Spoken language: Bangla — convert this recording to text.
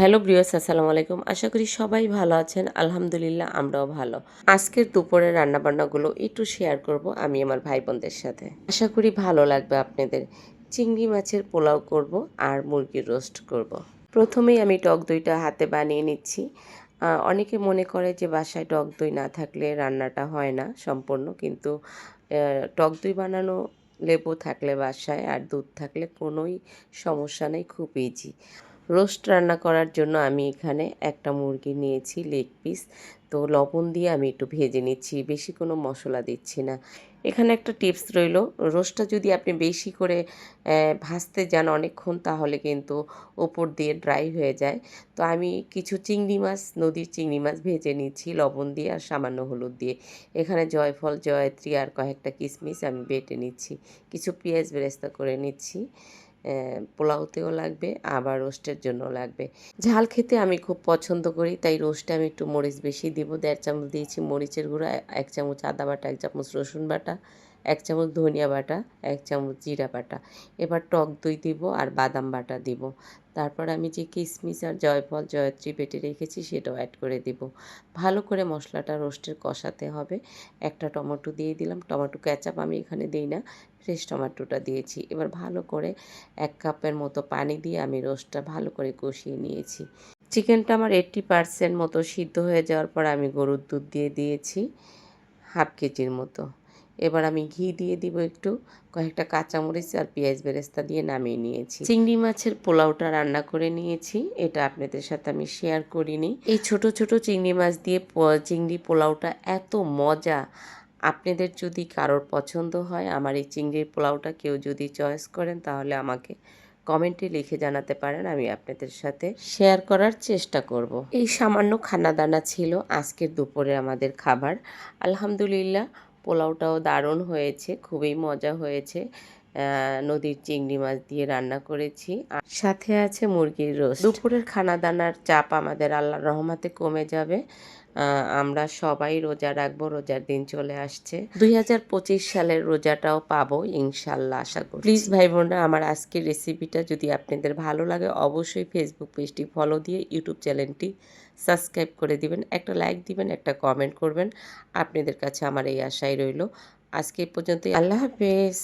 হ্যালো ব্রিয়াস আসসালামু আলাইকুম। আশা করি সবাই ভালো আছেন। আলহামদুলিল্লাহ, আমরাও ভালো। আজকের দুপুরের রান্নাবান্নাগুলো একটু শেয়ার করব আমি আমার ভাই বোনদের সাথে। আশা করি ভালো লাগবে আপনাদের। চিংড়ি মাছের পোলাও করব আর মুরগির রোস্ট করব। প্রথমেই আমি টক দইটা হাতে বানিয়ে নিচ্ছি। অনেকে মনে করে যে বাসায় টক দই না থাকলে রান্নাটা হয় না সম্পূর্ণ, কিন্তু টক দই বানানো লেবু থাকলে বাসায় আর দুধ থাকলে কোনোই সমস্যা নেই, খুব ইজি রোস্ট রান্না করার জন্য আমি এখানে একটা মুরগি নিয়েছি, লেগ পিস। তো লবণ দিয়ে আমি একটু ভেজে নিচ্ছি, বেশি কোনো মশলা দিচ্ছি না। এখানে একটা টিপস রইল, রোস্টটা যদি আপনি বেশি করে ভাজতে যান অনেকক্ষণ, তাহলে কিন্তু ওপর দিয়ে ড্রাই হয়ে যায়। তো আমি কিছু চিংড়ি মাছ, নদীর চিংড়ি মাছ ভেজে নিচ্ছি, লবণ দিয়ে আর সামান্য হলুদ দিয়ে। এখানে জয়ফল, জয়ত্রী আর কয়েকটা কিশমিশ আমি বেটে নিচ্ছি। কিছু পেঁয়াজ বেরেস্তা করে নিচ্ছি। পোলাওতেও লাগবে, আবার রোস্টের জন্য লাগবে। ঝাল খেতে আমি খুব পছন্দ করি, তাই রোস্টে আমি একটু মরিচ বেশি দিব। দেড় চামচ দিয়েছি মরিচের গুঁড়া, এক চামচ আদা বাটা, এক চামচ রসুন বাটা। এক চামচ ধনিয়া বাটা, এক চামচ জিরা বাটা। এবার টক দই দিব আর বাদাম বাটা দিব। তারপর আমি যে কিশমিশ আর জয়ফল, জয়ত্রী বেটে রেখেছি সেটাও অ্যাড করে দিব। ভালো করে মশলাটা রোস্টের কষাতে হবে। একটা টমেটো দিয়ে দিলাম। টমেটো ক্যাচাপ আমি এখানে দিই না ফ্রেশ টমেটোটা দিয়েছি। এবার ভালো করে এক কাপের মতো পানি দিয়ে আমি রোস্টটা ভালো করে কষিয়ে নিয়েছি। চিকেনটা আমার এইট্টি পারসেন্ট মতো সিদ্ধ হয়ে যাওয়ার পর আমি গরুর দুধ দিয়ে দিয়েছি, হাফ কেজির মতো। এবার আমি ঘি দিয়ে দিব একটু, কয়েকটা কাঁচামরিচ আর পেঁয়াজ বেরেস্তা দিয়ে নামিয়ে নিয়েছি। চিংড়ি মাছের পোলাওটা রান্না করে নিয়েছি, এটা আপনাদের সাথে আমি শেয়ার করিনি। এই ছোট ছোট চিংড়ি মাছ দিয়ে চিংড়ি পোলাওটা এত মজা। আপনাদের যদি কারোর পছন্দ হয়, আমার এই চিংড়ির পোলাওটা কেউ যদি চয়েস করেন, তাহলে আমাকে কমেন্টে লিখে জানাতে পারেন, আমি আপনাদের সাথে শেয়ার করার চেষ্টা করব। এই সামান্য খানাদানা ছিল আজকের দুপুরে আমাদের খাবার। আলহামদুলিল্লাহ পোলাওটাও দারুণ হয়েছে খুবই মজা হয়েছে। নদীর চিংড়ি মাছ দিয়ে রান্না করেছি। আর সাথে আছে মুরগির রোস্ট। দুপুরের খানাদানার চাপ আমাদের আল্লাহর রহমাতে কমে যাবে। আমরা সবাই রোজা রাখব রোজার দিন চলে আসছে। দুই হাজার পঁচিশ সালের রোজাটাও পাবো ইনশাল্লাহ আশা করি প্লিজ ভাই বোনরা আমার আজকের রেসিপিটা যদি আপনাদের ভালো লাগে অবশ্যই ফেসবুক পেজটি ফলো দিয়ে ইউটিউব চ্যানেলটি সাবস্ক্রাইব করে দিবেন। একটা লাইক দিবেন একটা কমেন্ট করবেন। আপনাদের কাছে আমার এই আশাই রইল। আজকে পর্যন্ত আল্লাহ হাফেজ।